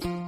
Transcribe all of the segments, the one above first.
you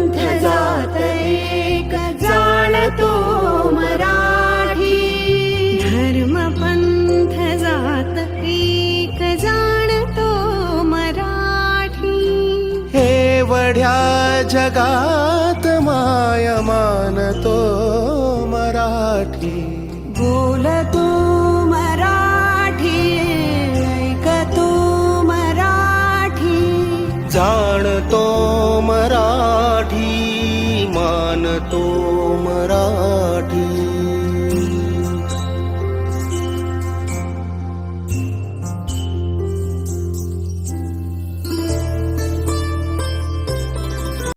घड्या जगात माय मानतो मराठी. बोलतो मराठी ऐकतो मराठी. जाणतो मराठी मानतो मराठी.